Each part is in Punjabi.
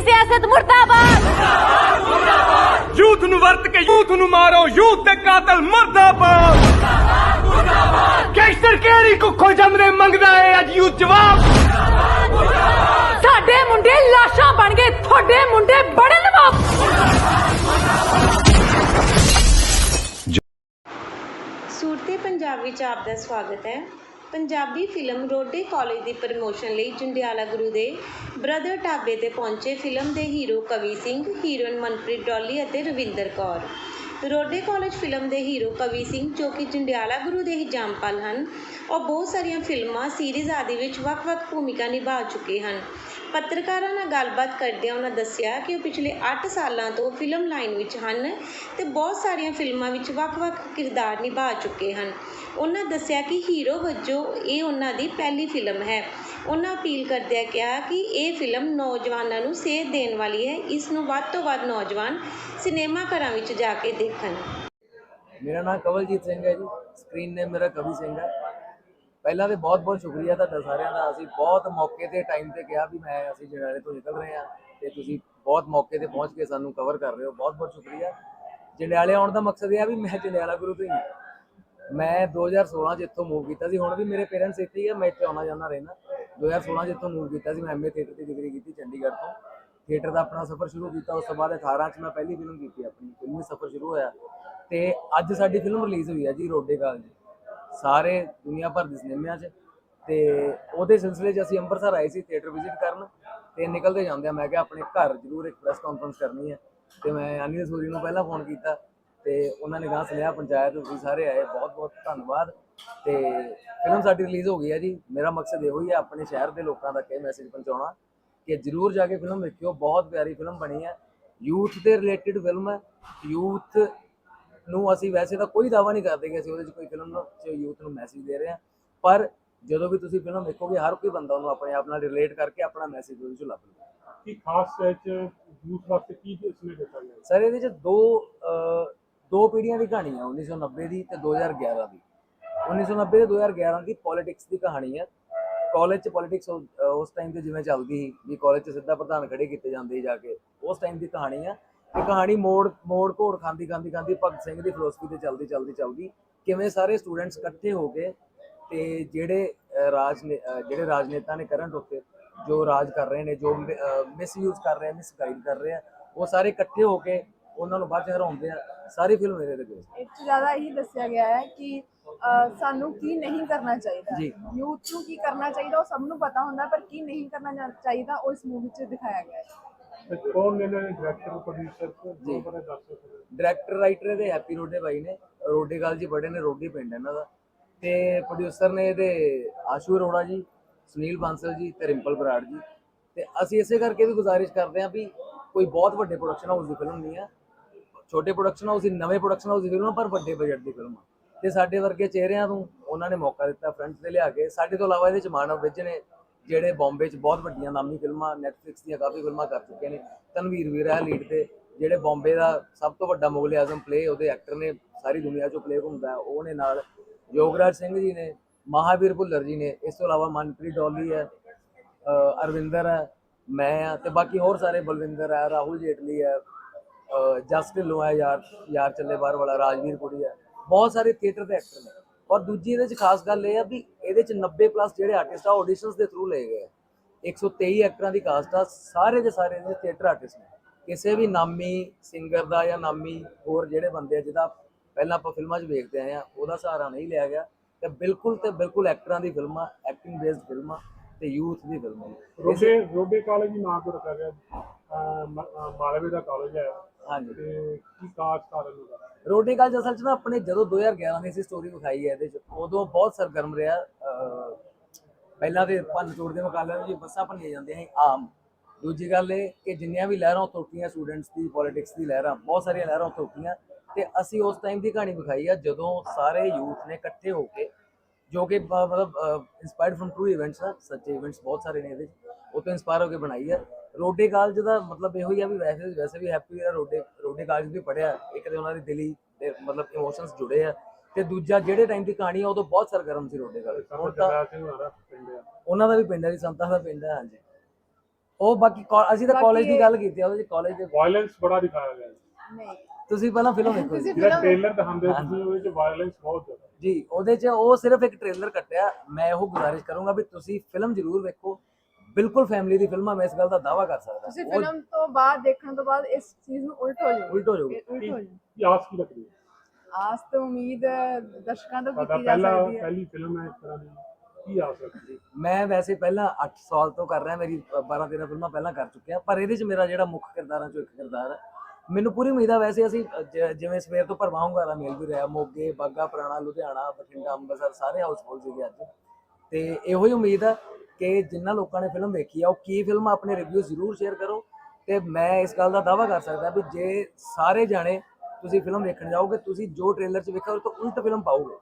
ਸਿਆਸਤ ਮੁਰਦਾਬਾਦ। ਯੂਥ ਨੂੰ ਵਰਤ ਕੇ ਯੂਥ ਨੂੰ ਮਾਰੋ। ਯੂਥ ਦੇ ਕਾਤਲ ਮਰਦਾਬਾਦ। ਗੈਂਗਸਟਰ ਕਿਹੜੀ ਕੁੱਖੋਂ ਜੰਮਦੇ ਮੰਗਦਾ ਏ? ਅੱਜ ਯੂਥ ਜਵਾਬ। ਸਾਡੇ ਮੁੰਡੇ ਲਾਸ਼ਾਂ ਬਣ ਗਏ। ਤੁਹਾਡੇ ਮੁੰਡੇ ਬੜਨ ਵਾਪ ਸੂਰਤੇ ਪੰਜਾਬ ਵਿੱਚ ਆਪ ਦਾ ਸਵਾਗਤ ਹੈ। ਪੰਜਾਬੀ ਫਿਲਮ ਰੋਡੇ ਕਾਲਜ ਦੀ ਪ੍ਰਮੋਸ਼ਨ ਲਈ ਜੰਡਿਆਲਾ ਗੁਰੂ ਦੇ ਬ੍ਰਦਰ ਢਾਬੇ ਤੇ ਪਹੁੰਚੇ ਫਿਲਮ ਦੇ ਹੀਰੋ ਕਵੀ ਸਿੰਘ, ਹੀਰੋਇਨ ਮਨਪ੍ਰੀਤ ਡੋਲੀ ਅਤੇ ਰਵਿੰਦਰ ਕੌਰ। ਰੋਡੇ ਕਾਲਜ ਫਿਲਮ ਦੇ ਹੀਰੋ ਕਵੀ ਸਿੰਘ, ਜੋ ਕਿ ਜੰਡਿਆਲਾ ਗੁਰੂ ਦੇ ਹੀ ਜਾਮਪਾਲ ਹਨ, ਉਹ ਬਹੁਤ ਸਾਰੀਆਂ ਫਿਲਮਾਂ, ਸੀਰੀਜ਼ ਆਦਿ ਵਿੱਚ ਵੱਖ-ਵੱਖ ਭੂਮਿਕਾ ਨਿਭਾ ਚੁੱਕੇ ਹਨ। ਪੱਤਰਕਾਰਾਂ ਨਾਲ ਗੱਲਬਾਤ ਕਰਦਿਆਂ ਉਹਨਾਂ ਦੱਸਿਆ ਕਿ ਉਹ ਪਿਛਲੇ 8 ਸਾਲਾਂ ਤੋਂ ਫਿਲਮ ਲਾਈਨ ਵਿੱਚ ਹਨ ਤੇ ਬਹੁਤ ਸਾਰੀਆਂ ਫਿਲਮਾਂ ਵਿੱਚ ਵੱਖ-ਵੱਖ ਕਿਰਦਾਰ ਨਿਭਾ ਚੁੱਕੇ ਹਨ। ਉਹਨਾਂ ਦੱਸਿਆ ਕਿ ਹੀਰੋ ਵਜੋਂ ਇਹ ਉਹਨਾਂ ਦੀ ਪਹਿਲੀ ਫਿਲਮ ਹੈ। ਉਹਨਾਂ ਅਪੀਲ ਕਰਦਿਆਂ ਕਿਹਾ ਕਿ ਇਹ ਫਿਲਮ ਨੌਜਵਾਨਾਂ ਨੂੰ ਸੇਧ ਦੇਣ ਵਾਲੀ ਹੈ। ਇਸ ਨੂੰ ਵੱਧ ਤੋਂ ਵੱਧ ਨੌਜਵਾਨ ਸਿਨੇਮਾ ਘਰਾਂ ਵਿੱਚ ਜਾ ਕੇ ਦੇਖਣ। ਮੇਰਾ ਨਾਮ ਕਵਲਜੀਤ ਸਿੰਘ ਹੈ ਜੀ। ਸਕਰੀਨ ਨੇਮ ਮੇਰਾ ਕਵੀ ਸਿੰਘ ਹੈ। ਪਹਿਲਾਂ ਤੇ ਬਹੁਤ ਬਹੁਤ ਸ਼ੁਕਰੀਆ ਤੁਹਾਡਾ ਸਾਰਿਆਂ ਦਾ। ਅਸੀਂ ਬਹੁਤ ਮੌਕੇ ਤੇ ਟਾਈਮ ਤੇ ਕਿਹਾ ਵੀ ਮੈਂ ਅਸੀਂ ਜਨਾਲੇ ਤੋਂ ਨਿਕਲ ਰਹੇ ਹਾਂ ਤੇ ਤੁਸੀਂ ਬਹੁਤ ਮੌਕੇ ਤੇ ਪਹੁੰਚ ਕੇ ਸਾਨੂੰ ਕਵਰ ਕਰ ਰਹੇ ਹੋ। ਬਹੁਤ ਬਹੁਤ ਸ਼ੁਕਰੀਆ। ਜੰਡਿਆਲੇ ਆਉਣ ਦਾ ਮਕਸਦ ਇਹ ਆ ਵੀ ਮੈਂ ਜੰਡਿਆਲਾ ਗੁਰੂ ਤੋਂ ਹੀ ਹਾਂ। ਮੈਂ 2016 ਚ ਇੱਥੋਂ ਮੂਵ ਕੀਤਾ ਸੀ। ਹੁਣ ਵੀ ਮੇਰੇ ਪੇਰੈਂਟਸ ਇੱਥੇ ਹੀ ਆ, ਮੈਂ ਇੱਥੇ ਆਉਣਾ ਜਾਂਦਾ ਰਹਿਣਾ 2016 ਚ ਇੱਥੋਂ ਮੂਵ ਕੀਤਾ ਸੀ। ਮੈਂ ਐਮਏ ਥੀਏਟਰ ਦੀ ਡਿਗਰੀ ਕੀਤੀ ਚੰਡੀਗੜ੍ਹ ਤੋਂ। ਥੀਏਟਰ ਦਾ ਆਪਣਾ ਸਫ਼ਰ ਸ਼ੁਰੂ ਕੀਤਾ। ਉਸ ਤੋਂ ਬਾਅਦ 18 ਚ ਮੈਂ ਪਹਿਲੀ ਫਿਲਮ ਕੀਤੀ ਆਪਣੀ। ਫਿਲਮੀ ਸਫ਼ਰ ਸ਼ੁਰੂ ਹੋਇਆ। ਤੇ ਅੱਜ ਸਾਡੀ ਫਿਲਮ ਰਿਲੀਜ਼ ਹੋਈ ਹੈ ਜੀ, ਰੋਡੇ ਕਾਲਜ। ਸਾਰੇ ਦੁਨੀਆ ਭਰ ਦੇ ਸਿਨੇਮਿਆਂ 'ਚ। ਤੇ ਉਹਦੇ ਸਿਲਸਿਲੇ 'ਚ ਅਸੀਂ ਅੰਮ੍ਰਿਤਸਰ ਆਏ ਸੀ ਥੀਏਟਰ ਵਿਜ਼ਿਟ ਕਰਨ ਤੇ ਨਿਕਲਦੇ ਜਾਂਦੇ ਆ। ਮੈਂ ਕਿਹਾ ਆਪਣੇ ਘਰ ਜ਼ਰੂਰ ਇੱਕ ਪ੍ਰੈਸ ਕਾਨਫਰੰਸ ਕਰਨੀ ਹੈ। ਤੇ ਮੈਂ ਅਨਿਲ ਸੂਰੀ ਨੂੰ ਪਹਿਲਾਂ ਫੋਨ ਕੀਤਾ ਤੇ ਉਹਨਾਂ ਨੇ ਗਾਂ ਸੁਨੇਹਾ ਪੰਚਾਇਤ ਤੁਸੀਂ ਸਾਰੇ ਆਏ, ਬਹੁਤ ਬਹੁਤ ਧੰਨਵਾਦ। ਤੇ ਫਿਲਮ ਸਾਡੀ ਰਿਲੀਜ਼ ਹੋ ਗਈ ਹੈ ਜੀ। ਮੇਰਾ ਮਕਸਦ ਇਹੋ ਹੀ ਹੈ ਆਪਣੇ ਸ਼ਹਿਰ ਦੇ ਲੋਕਾਂ ਤੱਕ ਇਹ ਮੈਸੇਜ ਪਹੁੰਚਾਉਣਾ ਕਿ ਜਰੂਰ ਜਾ ਕੇ ਫਿਲਮ ਵੇਖਿਓ। ਬਹੁਤ ਪਿਆਰੀ ਫਿਲਮ ਬਣੀ ਹੈ। ਯੂਥ ਦੇ ਰਿਲੇਟਡ ਫਿਲਮ ਹੈ। ਯੂਥ ਨੂੰ ਅਸੀਂ ਵੈਸੇ ਤਾਂ ਕੋਈ ਦਾਵਾ ਨਹੀਂ ਕਰਦੇ ਕਿ ਅਸੀਂ ਉਹਦੇ 'ਚ ਕੋਈ ਫਿਲਮ ਨੂੰ ਚ ਯੂਥ ਨੂੰ ਮੈਸੇਜ ਦੇ ਰਹੇ ਹਾਂ। ਪਰ ਜਦੋਂ ਵੀ ਤੁਸੀਂ ਫਿਲਮ ਵੇਖੋਗੇ ਹਰ ਕੋਈ ਬੰਦਾ ਉਹਨੂੰ ਆਪਣੇ ਆਪ ਨਾਲ ਰਿਲੇਟ ਕਰਕੇ ਆਪਣਾ ਮੈਸੇਜ ਉਹਦੇ 'ਚ ਲੱਭ ਲੂਗਾ ਕਿ ਖਾਸ ਵਿੱਚ ਯੂਥ ਵਾਸਤੇ ਕੀ ਇਸਨੇ ਦਿੱਤਾ ਗਿਆ? ਸਰ ਇਹਦੇ 'ਚ ਦੋ ਦੋ ਪੀੜ੍ਹੀਆਂ ਦੀ ਕਹਾਣੀ ਹੈ 1990 ਦੀ ਤੇ 2011 ਦੀ। 1990 ਤੇ 2011 ਦੀ ਪੋਲਿਟਿਕਸ ਦੀ ਕਹਾਣੀ ਹੈ ਕਾਲਜ 'ਚ ਪੋਲਿਟਿਕਸ ਉਸ ਟਾਈਮ ਤੇ ਜਿਵੇਂ ਚੱਲਦੀ ਸੀ ਵੀ ਕਾਲਜ 'ਚ ਸਿੱਧਾ ਪ੍ਰਧਾਨ ਖੜੇ ਕੀਤੇ ਜਾਂਦੇ ਸੀ ਜਾ ਕੇ ਉਸ ਟਾਈਮ ਦੀ ਕਹਾਣੀ ਹੈ ਇਹ ਕਹਾਣੀ ਮੋੜ ਮੋੜ ਘੋੜ ਖਾਂਦੀ ਖਾਂਦੀ ਖਾਂਦੀ ਭਗਤ ਸਿੰਘ ਦੀ ਫਿਲਾਸਫੀ ਤੇ ਚੱਲਦੀ ਚੱਲਦੀ ਚੱਲਦੀ। ਕਿਵੇਂ ਸਾਰੇ ਸਟੂਡੈਂਟਸ ਇਕੱਠੇ ਹੋ ਕੇ ਤੇ ਜਿਹੜੇ ਰਾਜ ਜਿਹੜੇ ਰਾਜਨੇਤਾ ਨੇ ਕਰੰਟ ਉੱਤੇ ਜੋ ਰਾਜ ਕਰ ਰਹੇ ਨੇ ਜੋ ਮਿਸਯੂਜ਼ ਕਰ ਰਹੇ ਮਿਸਗਾਈਡ ਕਰ ਰਹੇ ਆ ਉਹ ਸਾਰੇ ਇਕੱਠੇ ਹੋ ਕੇ ਉਹਨਾਂ ਨੂੰ ਬਾਅਦ ਚ ਹਰਾਉਂਦੇ ਆ। ਸਾਰੀ ਫਿਲਮ ਇਹਦੇ ਤੇ ਬੇਸਡ ਇਹ 'ਚ ਜ਼ਿਆਦਾ ਇਹੀ ਦੱਸਿਆ ਗਿਆ ਹੈ ਕਿ ਸਾਨੂੰ ਕੀ ਨਹੀਂ ਕਰਨਾ ਚਾਹੀਦਾ। ਯੂਥ ਨੂੰ ਕੀ ਕਰਨਾ ਚਾਹੀਦਾ ਉਹ ਸਭ ਨੂੰ ਪਤਾ ਹੁੰਦਾ ਪਰ ਕੀ ਨਹੀਂ ਕਰਨਾ ਚਾਹੀਦਾ ਉਹ ਇਸ ਮੂਵੀ 'ਚ ਦਿਖਾਇਆ ਗਿਆ ਹੈ। ਤੇ ਕੌਣ ਨੇ ਨੇ ਡਾਇਰੈਕਟਰ ਪ੍ਰੋਡਿਊਸਰ ਜੀ। ਜੋ। ਬਣੇ ਦੱਸ ਸਕਦੇ ਡਾਇਰੈਕਟਰ ਰਾਈਟਰ ਇਹਦੇ ਹੈਪੀ ਰੋਡੇ ਬਾਈ ਨੇ। ਰੋਡੇ ਗਾਲ ਜੀ ਬੜੇ ਨੇ ਰੋਡੀ ਪਿੰਡ ਇਹਨਾਂ ਦਾ। ਤੇ ਪ੍ਰੋਡਿਊਸਰ ਨੇ ਇਹਦੇ ਆਸ਼ੂ ਅਰੋੜਾ ਜੀ ਸੁਨੀਲ ਬਾਂਸਲ ਜੀ ਤੇ ਰਿੰਪਲ ਬਰਾੜ ਜੀ। ਤੇ ਅਸੀਂ ਇਸੇ ਕਰਕੇ ਵੀ ਗੁਜ਼ਾਰਿਸ਼ ਕਰਦੇ ਹਾਂ ਵੀ ਕੋਈ ਬਹੁਤ ਵੱਡੇ ਪ੍ਰੋਡਕਸ਼ਨ ਹਾਊਸ ਦੀ ਫਿਲਮ ਨਹੀਂ ਆ। ਛੋਟੇ ਪ੍ਰੋਡਕਸ਼ਨ ਹਾਊਸ ਦੀ ਨਵੇਂ ਪ੍ਰੋਡਕਸ਼ਨ ਹਾਊਸ ਦੀ ਫਿਲਮ ਆ ਪਰ ਵੱਡੇ ਬਜਟ ਦੀ ਫਿਲਮ ਆ। ਤੇ ਸਾਡੇ ਵਰਗੇ ਚਿਹਰਿਆਂ ਨੂੰ ਉਹਨਾਂ ਨੇ ਮੌਕਾ ਦਿੱਤਾ ਫਰੰਟ ਤੇ ਲਿਆ ਕੇ। ਸਾਡੇ ਤੋਂ ਇਲਾਵਾ ਇਹਦੇ ਚ ਮਾਨਵ ਵਿਜ ਨੇ ਜਿਹੜੇ ਬੰਬੇ 'ਚ ਬਹੁਤ ਵੱਡੀਆਂ ਨਾਮੀ ਫਿਲਮਾਂ ਨੈਟਫਲਿਕਸ ਦੀਆਂ ਕਾਫੀ ਫਿਲਮਾਂ ਕਰ ਚੁੱਕੇ ਨੇ, ਤਨਵੀਰ ਵੀਰ ਹੈ ਲੀਡ ਤੇ ਜਿਹੜੇ ਬੰਬੇ ਦਾ ਸਭ ਤੋਂ ਵੱਡਾ ਮੁਗਲ ਆਜ਼ਮ ਪਲੇ ਉਹਦੇ ਐਕਟਰ ਨੇ ਸਾਰੀ ਦੁਨੀਆ 'ਚੋਂ ਪਲੇ ਹੁੰਦਾ, ਉਹ ਨੇ ਨਾਲ ਯੋਗਰਾਜ ਸਿੰਘ ਜੀ ਨੇ, ਮਹਾਵੀਰ ਭੁੱਲਰ ਜੀ ਨੇ, ਇਸ ਤੋਂ ਇਲਾਵਾ ਮਨਪ੍ਰੀਤ ਡੋਲੀ ਹੈ ਅਰਵਿੰਦਰ ਹੈ, ਮੈਂ ਆ ਤੇ ਬਾਕੀ ਹੋਰ ਸਾਰੇ ਬਲਵਿੰਦਰ ਹੈ, ਰਾਹੁਲ ਜੇਟਲੀ ਹੈ, ਅਹ ਜਸ ਢਿੱਲੋਂ ਹੈ, ਯਾਰ ਯਾਰ ਚੱਲੇ ਬਾਹਰ ਵਾਲਾ ਰਾਜਵੀਰ ਕੁੜੀ ਹੈ, ਬਹੁਤ ਸਾਰੇ ਥੀਏਟਰ ਦੇ ਐਕਟਰ ਨੇ। ਔਰ ਦੂਜੀ ਇਹਦੇ ਚ ਖਾਸ ਗੱਲ ਇਹ ਆ ਵੀ ਇਹਦੇ ਚ 90 ਪਲੱਸ ਜਿਹੜੇ ਆਰਟਿਸਟ ਆ ਆਡੀਸ਼ਨਸ ਦੇ ਥਰੂ ਲਏ ਗਏ ਆ। 123 ਐਕਟਰਾਂ ਦੀ ਕਾਸਟ ਆ ਸਾਰੇ ਦੇ ਸਾਰੇ ਇਹਦੇ ਥੀਏਟਰ ਆਰਟਿਸਟ ਨੇ। ਕਿਸੇ ਵੀ ਨਾਮੀ ਸਿੰਗਰ ਦਾ ਜਾਂ ਨਾਮੀ ਹੋਰ ਜਿਹੜੇ ਬੰਦੇ ਆ ਜਿਹਦਾ ਪਹਿਲਾਂ ਆਪਾਂ ਫਿਲਮਾਂ 'ਚ ਵੇਖਦੇ ਆਏ ਆ ਉਹਦਾ ਸਹਾਰਾ ਨਹੀਂ ਲਿਆ ਗਿਆ। ਤੇ ਬਿਲਕੁਲ ਤੇ ਬਿਲਕੁਲ ਐਕਟਰਾਂ ਦੀ ਫਿਲਮਾਂ ਐਕਟਿੰਗ ਬੇਸਡ ਫਿਲਮਾਂ ਤੇ ਯੂਥ ਦੀ ਫਿਲਮਾਂ ਨੇ। ਰੋਡੇ ਰੋਡੇ ਕਾਲਜ ਹੀ ਨਾਮ ਤੋਂ ਰੱਖਿਆ ਗਿਆ ਮਾਲਵੇ ਦਾ ਕਾਲਜ ਹੈ। ਹਾਂਜੀ। ਤੇ ਕੀ ਕਾਸ ਕਾਰਨ ਉਹਦਾ? ਰੋਟੀ ਕਾਲਜ ਅਸਲ 'ਚ ਨਾ ਆਪਣੇ ਜਦੋਂ 2011 ਦੀ ਅਸੀਂ ਸਟੋਰੀ ਵਿਖਾਈ ਹੈ ਇਹਦੇ 'ਚ, ਉਦੋਂ ਬਹੁਤ ਸਰਗਰਮ ਰਿਹਾ ਪਹਿਲਾਂ ਤੇ ਭੰਨ ਤੋੜ ਦੇ ਮੁਕਾਬਲੇ ਵਿੱਚ ਬੱਸਾਂ ਭੰਨੀਆਂ ਜਾਂਦੀਆਂ ਸੀ, ਆਮ। ਦੂਜੀ ਗੱਲ ਇਹ ਕਿ ਜਿੰਨੀਆਂ ਵੀ ਲਹਿਰਾਂ ਉੱਥੋਂ ਉੱਠੀਆਂ ਸਟੂਡੈਂਟਸ ਦੀ ਪੋਲਿਟਿਕਸ ਦੀ ਲਹਿਰਾਂ, ਬਹੁਤ ਸਾਰੀਆਂ ਲਹਿਰਾਂ ਉੱਥੋਂ ਉੱਠੀਆਂ, ਤੇ ਅਸੀਂ ਉਸ ਟਾਈਮ ਦੀ ਕਹਾਣੀ ਵਿਖਾਈ ਆ ਜਦੋਂ ਸਾਰੇ ਯੂਥ ਨੇ ਇਕੱਠੇ ਹੋ ਕੇ, ਜੋ ਕਿ ਮਤਲਬ ਇਨਸਪਾਇਰਡ ਫਰਮ ਟੂ ਇਵੈਂਟਸ ਆ ਸੱਚੇ ਇਵੈਂਟਸ ਬਹੁਤ ਸਾਰੇ ਨੇ ਇਹਦੇ 'ਚ, ਉਹ ਤੋਂ ਇਨਸਪਾਇਰ ਹੋ ਕੇ ਬਣਾਈ ਆ। ਰੋਡੇ ਕਾਲਜ ਦਾ ਮਤਲਬ ਇਹੋ ਹੀ ਆ ਵੀ ਵੈਸੇ ਵੈਸੇ ਵੀ ਹੈਪੀ ਆ ਰੋਡੇ ਰੋਡੇ ਕਾਲਜ ਵੀ ਪੜਿਆ ਇੱਕ ਤੇ ਉਹਨਾਂ ਦੀ ਦਿਲੀ ਤੇ ਮਤਲਬ ਇਮੋਸ਼ਨਸ ਜੁੜੇ ਆ। ਤੇ ਦੂਜਾ ਜਿਹੜੇ ਟਾਈਮ ਦੀ ਕਹਾਣੀ ਆ ਉਦੋਂ ਬਹੁਤ ਸਰਗਰਮ ਸੀ ਰੋਡੇ ਕਾਲਜ ਹੁਣ ਤਾਂ ਆ। ਉਹਨਾਂ ਦਾ ਵੀ ਪਿੰਡ ਹੈ ਜੀ ਸੰਤਾਂ ਦਾ ਪਿੰਡ ਹੈ ਹਾਂਜੀ। ਉਹ ਬਾਕੀ ਅਸੀਂ ਤਾਂ ਕਾਲਜ ਦੀ ਗੱਲ ਕੀਤੀ ਆ ਉਹਦੇ ਚ ਕਾਲਜ ਦੇ ਵਾਇਲੈਂਸ ਬੜਾ ਦਿਖਾਇਆ ਗਿਆ। ਨਹੀਂ। ਤੁਸੀਂ ਪਹਿਲਾਂ ਫਿਲਮ ਦੇਖੋ ਜਿਹੜਾ ਟ੍ਰੇਲਰ ਦਿਖਾਉਂਦੇ ਤੁਸੀਂ ਉਹਦੇ ਚ ਵਾਇਲੈਂਸ ਬਹੁਤ ਜ਼ਿਆਦਾ। ਜੀ ਉਹਦੇ ਚ ਉਹ ਸਿਰਫ ਇੱਕ ਟ੍ਰੇਲਰ ਕੱਟਿਆ। ਮੈਂ ਉਹ ਗੁਜ਼ਾਰਿਸ਼ ਕਰੂੰਗਾ ਵੀ ਤੁਸੀਂ ਫਿਲਮ ਜ਼ਰੂਰ ਵੇਖੋ। ਬਿਲਕੁਲ ਫੈਮਿਲੀ ਦੀ ਫਿਲਮ ਮੈਂ ਇਸ ਗੱਲ ਦਾ ਦਾਵਾ ਕਰ ਸਕਦਾ। ਤੁਸੀਂ ਉਹ ਫਿਲਮ ਤੋਂ ਬਾਅਦ ਦੇਖਣ ਤੋਂ ਬਾਅਦ ਇਸ ਚੀਜ਼ ਨੂੰ ਉਲਟ ਹੋ ਜਾਓਗੇ। ਉਲਟ ਹੋ ਜਾਊਗਾ ਉਲਟ ਹੋ ਜਾਊਗੇ ਕੀ ਆਸ ਕੀ ਰੱਖਦੇ ਹੋ? ਆਸ ਤੋਂ ਉਮੀਦ ਦਰਸ਼ਕਾਂ ਤੋਂ ਤੁਹਾਡਾ ਕੀਤੀ ਜਾ ਪਹਿਲਾ ਸਕਦੀ ਹੈ। ਪਹਿਲੀ ਫਿਲਮ ਹੈ ਇਸ ਤਰ੍ਹਾਂ ਦੀ। ਕੀ ਆਸ ਰੱਖਦੇ ਹੋ? ਮੈਂ ਵੈਸੇ ਪਹਿਲਾਂ 8 ਸਾਲ ਤੋਂ ਕਰ ਰਿਹਾ ਮੇਰੀ 12 13 ਫਿਲਮਾਂ ਪਹਿਲਾਂ ਕਰ ਚੁੱਕਿਆ ਪਰ ਇਹਦੇ ਚ ਮੇਰਾ ਜਿਹੜਾ ਮੁੱਖ ਕਿਰਦਾਰਾਂ ਚੋਂ ਇੱਕ ਕਿਰਦਾਰ ਹੈ। ਮੈਨੂੰ ਪੂਰੀ ਉਮੀਦ ਆ ਵੈਸੇ ਅਸੀਂ ਅ, ਜ- ਜਿਵੇਂ ਸਵੇਰ ਤੋਂ ਭਰਵਾਉਂਗਾ ਦਾ ਮੇਲ ਵੀ ਰਿਹਾ ਮੋਗੇ ਬਾਗਾ ਪੁਰਾਣਾ ਲੁਧਿਆਣਾ ਬਠਿੰਡਾ ਅੰਮ੍ਰਿਤਸਰ ਸਾਰੇ ਹਾਊਸਫੁੱਲ ਸੀਗੇ ਅੱਜ। ਤੇ ਇਹੋ ਹੀ ਉਮੀਦ ਆ ਕਿ ਜਿੰਨਾ ਲੋਕਾਂ ਨੇ ਫਿਲਮ ਵੇਖੀ ਆ, ਉਹ ਕੀ ਫਿਲਮ ਆਪਣੇ ਰਿਵਿਊ ਜ਼ਰੂਰ ਸ਼ੇਅਰ ਕਰੋ ਤੇ ਮੈਂ ਇਸ ਗੱਲ ਦਾ ਦਾਵਾ ਕਰ ਸਕਦਾ ਵੀ ਜੇ ਸਾਰੇ ਜਾਣੇ ਤੁਸੀਂ ਫਿਲਮ ਵੇਖਣ ਜਾਓਗੇ, ਤੁਸੀਂ ਜੋ ਟ੍ਰੇਲਰ 'ਚ ਵੇਖਿਆ ਉਹ ਤੋਂ ਉਲਟ ਫਿਲਮ ਪਾਓਗੇ।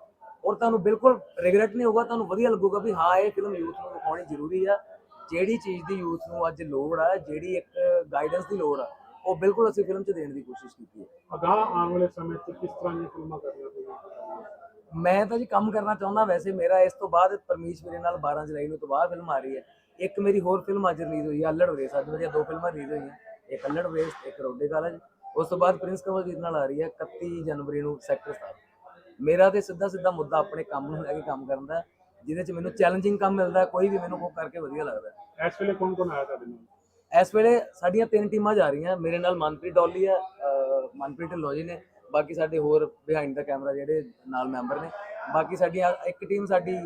ਔਰ ਤੁਹਾਨੂੰ ਬਿਲਕੁਲ ਰਿਗਰੈਟ ਨਹੀਂ ਹੋਊਗਾ, ਤੁਹਾਨੂੰ ਵਧੀਆ ਲੱਗੂਗਾ ਵੀ ਹਾਂ, ਇਹ ਫਿਲਮ ਯੂਥ ਨੂੰ ਦਿਖਾਉਣੀ ਜ਼ਰੂਰੀ ਆ। ਜਿਹੜੀ ਚੀਜ਼ ਦੀ ਯੂਥ ਨੂੰ ਅੱਜ ਲੋੜ ਆ, ਜਿਹੜੀ ਇੱਕ ਗਾਈਡੈਂਸ ਦੀ ਲੋੜ ਆ, ਉਹ ਬਿਲਕੁਲ ਅਸੀਂ ਫਿਲਮ 'ਚ ਦੇਣ ਦੀ ਕੋਸ਼ਿਸ਼ ਕੀਤੀ ਹੈ। ਅਗਾਂਹ ਆਉਣ ਵਾਲੇ ਸਮੇਂ 'ਚ ਕਿਸ ਤਰ੍ਹਾਂ ਦੀਆਂ ਫਿਲਮਾਂ ਕਰਨੀਆਂ ਪਈਆਂ? ਮੈਂ ਤਾਂ ਜੀ ਕੰਮ ਕਰਨਾ ਚਾਹੁੰਦਾ ਵੈਸੇ ਮੇਰਾ ਇਸ ਤੋਂ ਬਾਅਦ ਪਰਮੇਸ਼ ਮੇਰੇ ਨਾਲ 12 ਜੁਲਾਈ ਨੂੰ ਤੋਂ ਬਾਅਦ ਫਿਲਮ ਆ ਰਹੀ ਹੈ। ਇੱਕ ਮੇਰੀ ਹੋਰ ਫਿਲਮ ਅੱਜ ਰਿਲੀਜ਼ ਹੋਈ ਹੈ ਅਲੜ ਰੇਸ ਅੱਜ ਮੇਰੀਆਂ ਦੋ ਫਿਲਮਾਂ ਰਿਲੀਜ਼ ਹੋਈਆਂ। ਇੱਕ ਅਲੜ ਰੇਸ ਇੱਕ ਰੋਡੇ ਕਾਲਜ। ਉਸ ਤੋਂ ਬਾਅਦ ਪ੍ਰਿੰਸ ਕਵਲਜੀਤ ਨਾਲ ਆ ਰਹੀ ਹੈ 31 ਜਨਵਰੀ ਨੂੰ ਸੈਕਟਰ ਸਾਹਿਬ ਮੇਰਾ ਤੇ ਸਿੱਧਾ ਸਿੱਧਾ ਮੁੱਦਾ ਆਪਣੇ ਕੰਮ ਨੂੰ ਲੈ ਕੇ ਕੰਮ ਕਰਨ ਦਾ ਜਿਹਦੇ ਚ ਮੈਨੂੰ ਚੈਲੰਜਿੰਗ ਕੰਮ ਮਿਲਦਾ ਕੋਈ ਵੀ ਮੈਨੂੰ ਉਹ ਕਰਕੇ ਵਧੀਆ ਲੱਗਦਾ ਇਸ ਵੇਲੇ ਕੌਣ ਕੌਣ ਆਇਆ ਤੁਹਾਡੇ ਨਾਲ? ਇਸ ਵੇਲੇ ਸਾਡੀਆਂ ਤਿੰਨ ਟੀਮਾਂ ਜਾ ਰਹੀਆਂ ਮੇਰੇ ਨਾਲ ਮਨਪ੍ਰੀਤ ਡੋਲੀ ਆ ਮਨਪ੍ਰੀਤ ਢਿੱਲੋਂ ਨੇ ਬਾਕੀ ਸਾਡੇ ਹੋਰ ਬਿਹਾਈਂਡ ਦਾ ਕੈਮਰਾ ਜਿਹੜੇ ਨਾਲ ਮੈਂਬਰ ਨੇ ਬਾਕੀ ਸਾਡੀਆਂ ਇੱਕ ਟੀਮ ਸਾਡੀ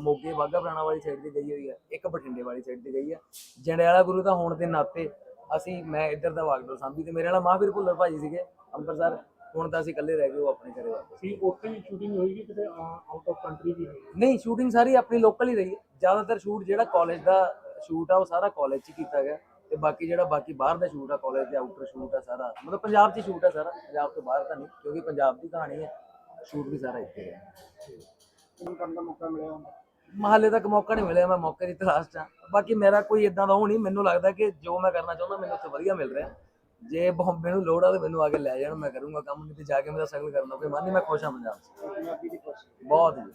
ਮੋਗੇ ਬਾਗਾ ਪੁਰਾਣਾ ਵਾਲੀ ਸਾਈਡ ਤੇ ਗਈ ਹੋਈ ਹੈ ਇੱਕ ਬਠਿੰਡੇ ਵਾਲੀ ਸਾਈਡ ਤੇ ਗਈ ਹੈ ਜੰਡਿਆਲਾ ਗੁਰੂ ਦਾ ਹੋਣ ਦੇ ਨਾਤੇ ਅਸੀਂ ਮੈਂ ਇੱਧਰ ਦਾ ਵਾਗਡੋਰ ਸਾਂਭੀ ਤੇ ਮੇਰੇ ਨਾਲ ਮਹਾਂਵੀਰ ਭੁੱਲਰ ਭਾਜੀ ਸੀਗੇ ਅੰਮ੍ਰਿਤਸਰ ਹੁਣ ਤਾਂ ਅਸੀਂ ਇਕੱਲੇ ਰਹਿ ਗਏ ਉਹ ਆਪਣੇ ਘਰੇ ਵਾਪਸ। ਸੀ ਉੱਥੇ ਹੀ ਸ਼ੂਟਿੰਗ ਹੋਈ ਕਿ ਕਿਤੇ ਆਊਟ ਆਫ ਕੰਟਰੀ ਵੀ ਹੋਈ ਨਹੀਂ ਸ਼ੂਟਿੰਗ ਸਾਰੀ ਆਪਣੀ ਲੋਕਲ ਹੀ ਰਹੀ ਹੈ ਜ਼ਿਆਦਾਤਰ ਸ਼ੂਟ ਜਿਹੜਾ ਕਾਲਜ ਦਾ ਸ਼ੂਟ ਆ ਉਹ ਸਾਰਾ ਕਾਲਜ 'ਚ ਕੀਤਾ ਗਿਆ। ਤੇ ਬਾਕੀ ਜਿਹੜਾ ਬਾਕੀ ਬਾਹਰ ਦਾ ਸ਼ੂਟ ਆ ਕਾਲਜ ਦੇ ਆਊਟਰ ਸ਼ੂਟ ਆ ਸਾਰਾ ਮਤਲਬ ਪੰਜਾਬ 'ਚ ਸ਼ੂਟ ਆ ਸਾਰਾ ਪੰਜਾਬ ਤੋਂ ਬਾਹਰ ਤਾਂ ਨਹੀਂ ਕਿਉਂਕਿ ਪੰਜਾਬ ਦੀ ਕਹਾਣੀ ਹੈ ਸ਼ੂਟ ਵੀ ਸਾਰਾ ਇੱਥੇ ਹੈ ਫਿਲਮ ਕਰਨ ਦਾ ਮੌਕਾ ਮਿਲਿਆ ਮਹੱਲੇ ਤੱਕ ਮੌਕਾ ਨਹੀਂ ਮਿਲਿਆ ਮੈਂ ਮੌਕੇ ਦੀ ਤਲਾਸ਼ 'ਚ ਹਾਂ ਬਾਕੀ ਮੇਰਾ ਕੋਈ ਇਦਾਂ ਦਾ ਉਹ ਨਹੀਂ ਮੈਨੂੰ ਲੱਗਦਾ ਕਿ ਜੋ ਮੈਂ ਕਰਨਾ ਚਾਹੁੰਦਾ ਮੈਨੂੰ ਉੱਥੇ ਵਧੀਆ ਮਿਲ ਰਿਹਾ। ਜੇ ਬੰਬੇ ਨੂੰ ਲੋੜ ਆ ਤੇ ਮੈਨੂੰ ਆ ਕੇ ਲੈ ਜਾਣ ਮੈਂ ਕਰੂੰਗਾ ਕੰਮ ਨਹੀਂ ਤੇ ਜਾ ਕੇ ਮੇਰਾ ਸਗਲ ਕਰਨਾ ਕੋਈ ਮਨ ਨਹੀਂ ਮੈਂ ਖੁਸ਼ ਹਾਂ ਪੰਜਾਬ 'ਚ। ਬਹੁਤ ਜੀ